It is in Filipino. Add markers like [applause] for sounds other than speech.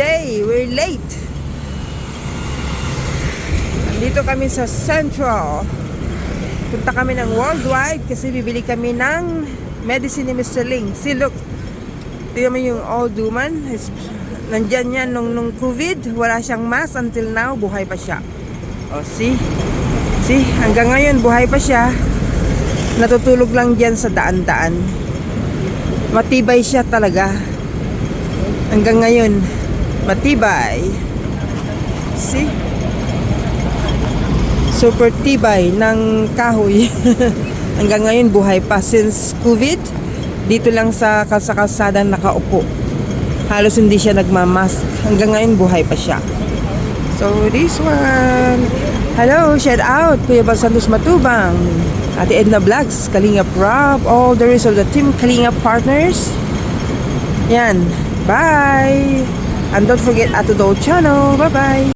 day. We're late. Dito kami sa Central. Punta kami ng Worldwide kasi bibili kami ng medicine ni Mr. Ling. See, look. Tingnan mo yung old woman. Nandyan yan nung, nung COVID. Wala siyang mask until now. Buhay pa siya. O, see? See? Hanggang ngayon, buhay pa siya. Natutulog lang dyan sa daan-daan. Matibay siya talaga. Hanggang ngayon, matibay. See? Super tibay ng kahoy. [laughs] Hanggang ngayon, buhay pa. Since COVID, dito lang sa kalsa-kalsada nakaupo. Halos hindi siya nagmamask. Hanggang ngayon, buhay pa siya. So, this one. Hello, shout out. Kuya Bal Santos Matubang. Ate Edna Vlogs, Kalinga Rob, all the rest of the team Kalinga Partners. Yan. Bye! And don't forget Ato Do channel. Bye-bye!